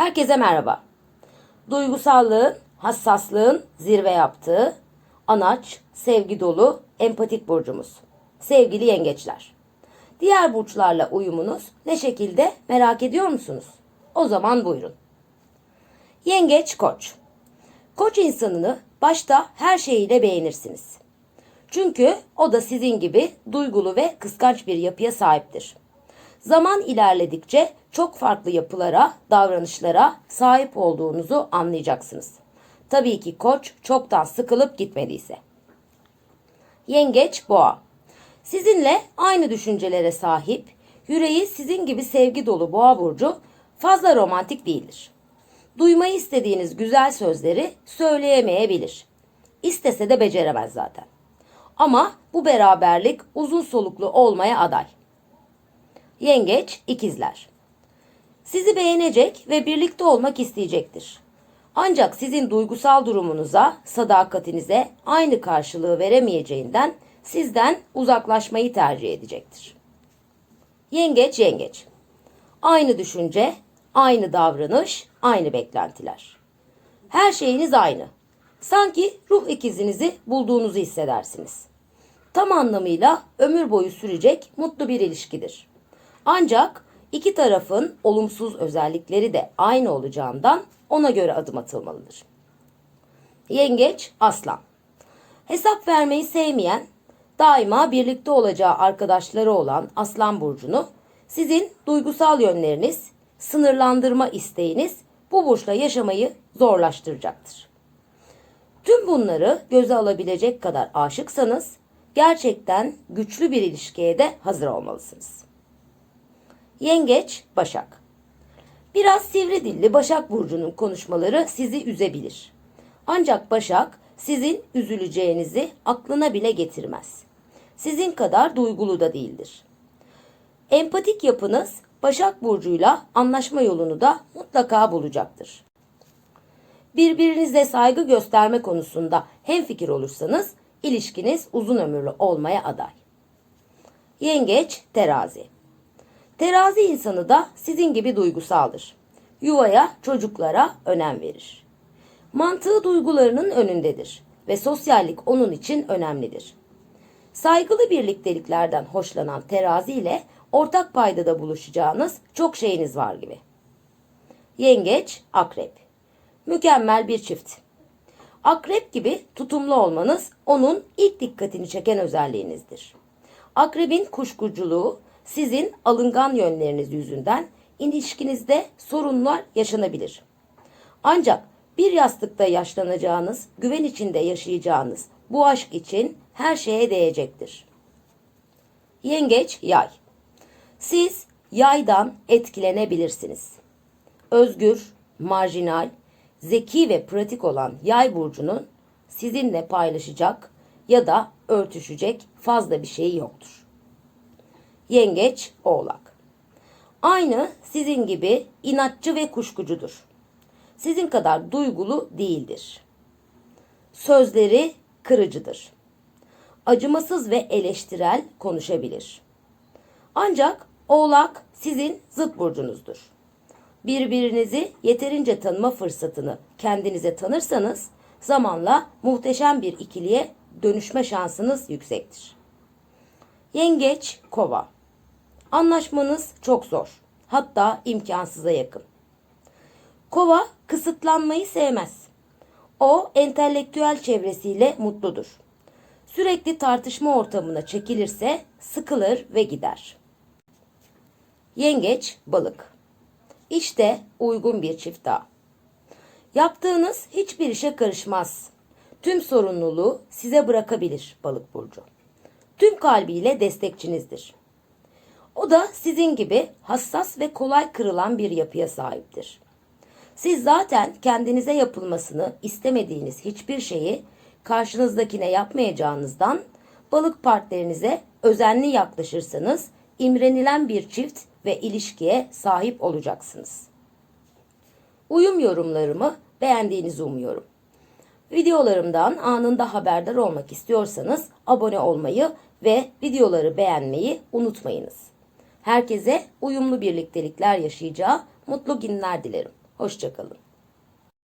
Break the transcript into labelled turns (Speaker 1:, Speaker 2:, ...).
Speaker 1: Herkese merhaba. Duygusallığın, hassaslığın zirve yaptığı, anaç, sevgi dolu, empatik burcumuz. Sevgili yengeçler. Diğer burçlarla uyumunuz ne şekilde merak ediyor musunuz? O zaman buyurun. Yengeç koç. Koç insanını başta her şeyiyle beğenirsiniz. Çünkü o da sizin gibi duygulu ve kıskanç bir yapıya sahiptir. Zaman ilerledikçe çok farklı yapılara, davranışlara sahip olduğunuzu anlayacaksınız. Tabii ki koç çoktan sıkılıp gitmediyse. Yengeç boğa. Sizinle aynı düşüncelere sahip, yüreği sizin gibi sevgi dolu boğa burcu fazla romantik değildir. Duymayı istediğiniz güzel sözleri söyleyemeyebilir. İstese de beceremez zaten. Ama bu beraberlik uzun soluklu olmaya aday. Yengeç, ikizler. Sizi beğenecek ve birlikte olmak isteyecektir. Ancak sizin duygusal durumunuza, sadakatinize aynı karşılığı veremeyeceğinden sizden uzaklaşmayı tercih edecektir. Yengeç, yengeç. Aynı düşünce, aynı davranış, aynı beklentiler. Her şeyiniz aynı. Sanki ruh ikizinizi bulduğunuzu hissedersiniz. Tam anlamıyla ömür boyu sürecek mutlu bir ilişkidir. Ancak iki tarafın olumsuz özellikleri de aynı olacağından ona göre adım atılmalıdır. Yengeç, aslan. Hesap vermeyi sevmeyen, daima birlikte olacağı arkadaşları olan aslan burcunu sizin duygusal yönleriniz, sınırlandırma isteğiniz bu burçla yaşamayı zorlaştıracaktır. Tüm bunları göze alabilecek kadar aşıksanız gerçekten güçlü bir ilişkiye de hazır olmalısınız. Yengeç, Başak. Biraz sivri dilli Başak Burcu'nun konuşmaları sizi üzebilir. Ancak Başak sizin üzüleceğinizi aklına bile getirmez. Sizin kadar duygulu da değildir. Empatik yapınız Başak Burcu'yla anlaşma yolunu da mutlaka bulacaktır. Birbirinize saygı gösterme konusunda hemfikir olursanız ilişkiniz uzun ömürlü olmaya aday. Yengeç, terazi. Terazi insanı da sizin gibi duygusaldır. Yuvaya, çocuklara önem verir. Mantığı duygularının önündedir ve sosyallik onun için önemlidir. Saygılı birlikteliklerden hoşlanan terazi ile ortak paydada buluşacağınız çok şeyiniz var gibi. Yengeç, akrep. Mükemmel bir çift. Akrep gibi tutumlu olmanız onun ilk dikkatini çeken özelliğinizdir. Akrebin kuşkuculuğu sizin alıngan yönleriniz yüzünden ilişkinizde sorunlar yaşanabilir. Ancak bir yastıkta yaşlanacağınız, güven içinde yaşayacağınız bu aşk için her şeye değecektir. Yengeç yay. Siz yaydan etkilenebilirsiniz. Özgür, marjinal, zeki ve pratik olan yay burcunun sizinle paylaşacak ya da örtüşecek fazla bir şeyi yoktur. Yengeç, Oğlak. Aynı sizin gibi inatçı ve kuşkucudur. Sizin kadar duygulu değildir. Sözleri kırıcıdır. Acımasız ve eleştirel konuşabilir. Ancak Oğlak sizin zıt burcunuzdur. Birbirinizi yeterince tanıma fırsatını kendinize tanırsanız zamanla muhteşem bir ikiliye dönüşme şansınız yüksektir. Yengeç, Kova. Anlaşmanız çok zor. Hatta imkansıza yakın. Kova kısıtlanmayı sevmez. O entelektüel çevresiyle mutludur. Sürekli tartışma ortamına çekilirse sıkılır ve gider. Yengeç, balık. İşte uygun bir çift daha. Yaptığınız hiçbir işe karışmaz. Tüm sorumluluğu size bırakabilir balık burcu. Tüm kalbiyle destekçinizdir. O da sizin gibi hassas ve kolay kırılan bir yapıya sahiptir. Siz zaten kendinize yapılmasını istemediğiniz hiçbir şeyi karşınızdakine yapmayacağınızdan balık partnerinize özenli yaklaşırsanız imrenilen bir çift ve ilişkiye sahip olacaksınız. Uyum yorumlarımı beğendiğinizi umuyorum. Videolarımdan anında haberdar olmak istiyorsanız abone olmayı ve videoları beğenmeyi unutmayınız. Herkese uyumlu birliktelikler yaşayacağı mutlu günler dilerim. Hoşçakalın.